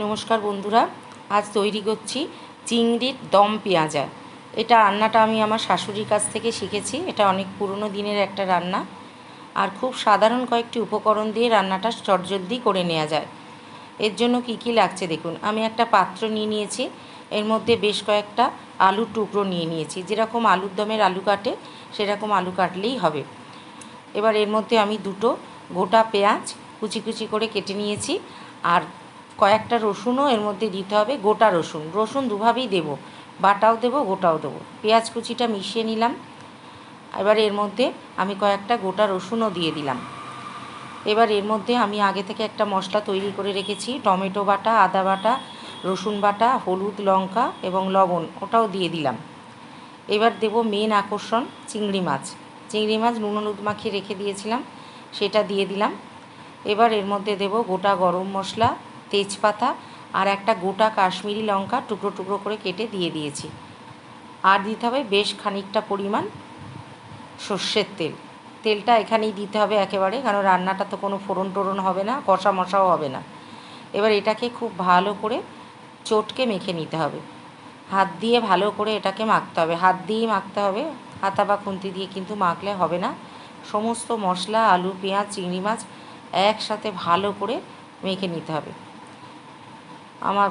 নমস্কার বন্ধুরা, আজ তৈরি করছি চিংড়ির দম পেঁয়াজা। এটা রান্নাটা আমি আমার শাশুড়ির কাছ থেকে শিখেছি, এটা অনেক পুরনো দিনের একটা রান্না। আর খুব সাধারণ কয়েকটি উপকরণ দিয়ে রান্নাটা চটজলদি করে নেওয়া যায়। এর জন্য কি কি লাগছে দেখুন, আমি একটা পাত্র নিয়ে নিয়েছি, এর মধ্যে বেশ কয়েকটা আলুর টুকরো নিয়ে নিয়েছি। যেরকম আলুর দমের আলু কাটে, সেরকম আলু কাটলেই হবে। এবার এর মধ্যে আমি দুটো গোটা পেঁয়াজ কুচি কুচি করে কেটে নিয়েছি, আর কয়েকটা রসুনও এর মধ্যে দিতে হবে, গোটা রসুন। রসুন দুভাবেই দেব। বাটাও দেবো, গোটাও দেবো। পেঁয়াজ কুচিটা মিশিয়ে নিলাম। এবার এর মধ্যে আমি কয়েকটা গোটা রসুনও দিয়ে দিলাম। এবার এর মধ্যে আমি আগে থেকে একটা মশলা তৈরি করে রেখেছি। টমেটো বাটা, আদা বাটা, রসুন বাটা, হলুদ, লঙ্কা এবং লবণ ওটাও দিয়ে দিলাম। এবার দেব মেন আকর্ষণ চিংড়ি মাছ। চিংড়ি মাছ নুন হলুদ মাখিয়ে রেখে দিয়েছিলাম, সেটা দিয়ে দিলাম। এবার এর মধ্যে দেব গোটা গরম মশলা তেজপাতা আর একটা গোটা কাশ্মীরি লঙ্কা টুকরো টুকরো করে কেটে দিয়ে দিয়েছি। আর দিতে হবে বেশ খানিকটা পরিমাণ সর্ষের তেল। তেলটা এখানেই দিতে হবে একেবারে, কারণ রান্নাটা তো কোনো ফোড়ন টোড়ন হবে না, কষা মশাও হবে না। এবার এটাকে খুব ভালো করে চটকে মেখে নিতে হবে। হাত দিয়ে ভালো করে এটাকে মাখতে হবে। হাত দিয়েই মাখতে হবে। হাতা বা খুন্তি দিয়ে কিন্তু মাখলে হবে না। সমস্ত মশলা, আলু, পেঁয়াজ, চিংড়ি মাছ একসাথে ভালো করে মেখে নিতে হবে। আমার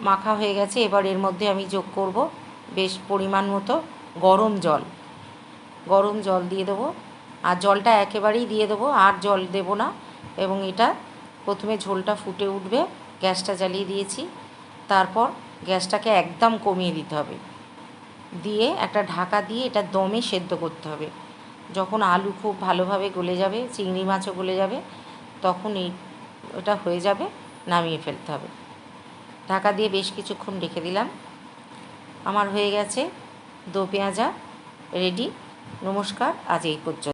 মাখা হয়ে গেছে, এবার এর মধ্যে আমি যোগ করব বেশ পরিমাণ মতো গরম জল। গরম জল দিয়ে দেবো। আর জলটা একেবারেই দিয়ে দেবো, আর জল দেব না। এবং এটা প্রথমে ঝোলটা ফুটে উঠবে, গ্যাসটা জ্বালিয়ে দিয়েছি। তারপর গ্যাসটাকে একদম কমিয়ে দিতে হবে। দিয়ে একটা ঢাকা দিয়ে এটা দমে সেদ্ধ করতে হবে। যখন আলু খুব ভালোভাবে গলে যাবে, চিংড়ি মাছও গলে যাবে, তখন এই ওটা হয়ে যাবে, নামিয়ে ফেলতে হবে। ঢাকা দিয়ে বেশ কিছুক্ষণ রেখে দিলাম। আমার হয়ে গেছে দো পেঁয়াজা, রেডি, নমস্কার, আজ এই পর্যন্ত।